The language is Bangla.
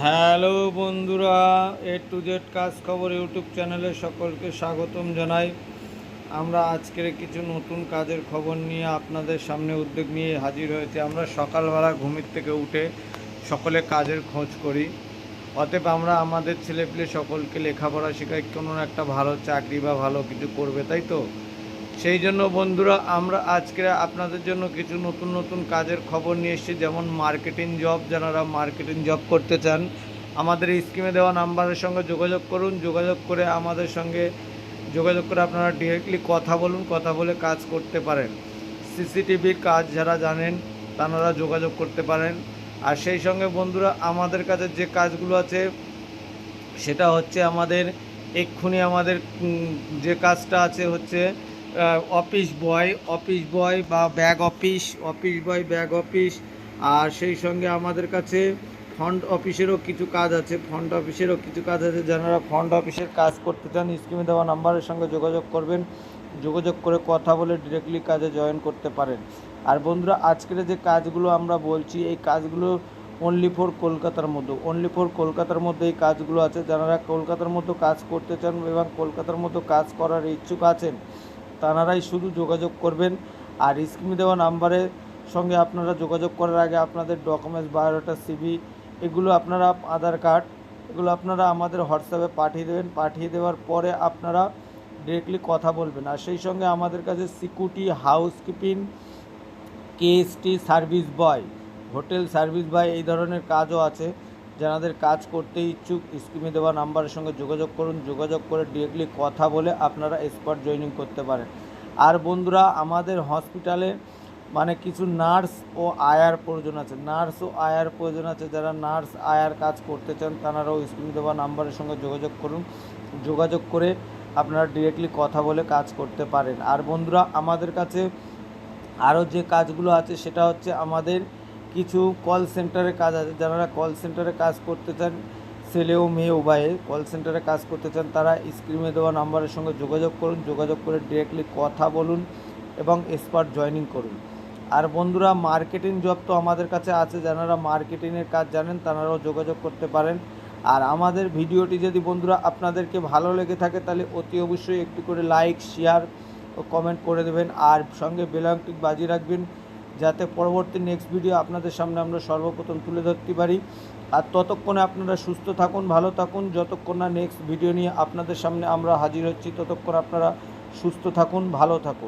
হ্যালো বন্ধুরা এ টু জেড কাজ খবর ইউটিউব চ্যানেলে সকলকে স্বাগতম জানাই। আমরা আজকের কিছু নতুন কাজের খবর নিয়ে আপনাদের সামনে উদ্যোগ নিয়ে হাজির হয়েছে। আমরা সকালবেলা ঘুমির থেকে উঠে সকলে কাজের খোঁজ করি। অতএব আমরা আমাদের ছেলেপিলে সকলকে লেখাপড়া শেখাই। কোনো একটা ভালো চাকরি বা ভালো কিছু করবে, তাই তো? সেই জন্য বন্ধুরা, আমরা আজকে আপনাদের জন্য কিছু নতুন নতুন কাজের খবর নিয়ে এসেছি, যেমন মার্কেটিং জব যারা মার্কেটিং জব করতে চান, আমাদের স্কিমে দেওয়া নাম্বারের সঙ্গে যোগাযোগ করুন। যোগাযোগ করে আমাদের সঙ্গে যোগাযোগ করে আপনারা ডিরেক্টলি কথা বলুন, কথা বলে কাজ করতে পারেন। সিসিটিভির কাজ যারা জানেন, তারা যোগাযোগ করতে পারেন। আর সেই সঙ্গে বন্ধুরা, আমাদের কাছে যে কাজগুলো আছে, সেটা হচ্ছে আমাদের এক্ষুনি আমাদের যে কাজটা আছে হচ্ছে অফিস বয় অফিস বয় বা back office office boy back office আর সেই সঙ্গে আমাদের কাছে ফন্ড অফিসেরও কিছু কাজ আছে। ফন্ড অফিসেরও কিছু কাজ আছে। যারা ফন্ড অফিসের কাজ করতে চান স্কিমে দেওয়া নাম্বারের সঙ্গে যোগাযোগ করবেন। যোগাযোগ করে কথা বলে ডিরেক্টলি কাজে জয়েন করতে পারেন। আর বন্ধুরা, আজকের যে কাজগুলো আমরা বলছি, এই কাজগুলো অনলি ফর কলকাতার মধ্যে অনলি ফর কলকাতার মধ্যে এই কাজগুলো আছে। যারা কলকাতার মধ্যে কাজ করতে চান এবং কলকাতার মধ্যে কাজ করার ইচ্ছুক আছেন তারাই শুধু যোগাযোগ করবেন আর স্ক্রিনে দেওয়া নাম্বারের সঙ্গে আপনারা যোগাযোগ করার আগে আপনাদের ডকুমেন্টস, বায়োডাটা, সিভি, এগুলো আপনারা আধার কার্ড, এগুলো আপনারা আমাদের হোয়াটসঅ্যাপে পাঠিয়ে দেবেন। পাঠিয়ে দেওয়ার পরে আপনারা ডিরেক্টলি কথা বলবেন। আর সেই সঙ্গে আমাদের কাছে security, housekeeping, KST, service boy, hotel service boy, এই ধরনের কাজও আছে। যাদের কাজ করতে ইচ্ছুক স্কিমে দেওয়া নাম্বারের সঙ্গে যোগাযোগ করুন। যোগাযোগ করে ডিরেক্টলি কথা বলে আপনারা স্পট জয়েনিং করতে পারেন। আর বন্ধুরা, আমাদের হসপিটালে মানে কিছু নার্স ও আয়ার প্রয়োজন আছে। নার্স ও আয়ার প্রয়োজন আছে। যারা নার্স আয়ার কাজ করতে চান, তারাও স্ক্রিনে দেওয়া নাম্বারের সঙ্গে যোগাযোগ করুন। যোগাযোগ করে আপনারা ডিরেক্টলি কথা বলে কাজ করতে পারেন। আর বন্ধুরা, আমাদের কাছে আরও যে কাজগুলো আছে, সেটা হচ্ছে আমাদের কিছু কল সেন্টারে কাজ আছে। যারা কল সেন্টারে কাজ করতে চান, ছেলে ও মেয়ে উভয়ে কল সেন্টারে কাজ করতে চান, তারা স্ক্রিনে দেওয়া নাম্বারের সঙ্গে যোগাযোগ করুন। যোগাযোগ করে ডিরেক্টলি কথা বলুন এবং এক্সপার্ট জয়েনিং করুন। আর বন্ধুরা মার্কেটিং জব তো আমাদের কাছে আছে। যারা মার্কেটিংয়ের কাজ জানেন, তারাও যোগাযোগ করতে পারেন। আর আমাদের ভিডিওটি যদি বন্ধুরা আপনাদেরকে ভালো লেগে থাকে, তাহলে অতি অবশ্যই একটু করে লাইক শেয়ার ও কমেন্ট করে দেবেন। আর সঙ্গে বেলাংটি বাজিয়ে রাখবেন। যাতে পরবর্তী নেক্সট ভিডিও আপনাদের সামনে আমরা সর্বপ্রথম তুলে ধরতে পারি। আর ততক্ষণে আপনারা সুস্থ থাকুন, ভালো থাকুন। যতক্ষণ না নেক্সট ভিডিও নিয়ে আপনাদের সামনে আমরা হাজির হচ্ছি, ততক্ষণ আপনারা সুস্থ থাকুন, ভালো থাকুন।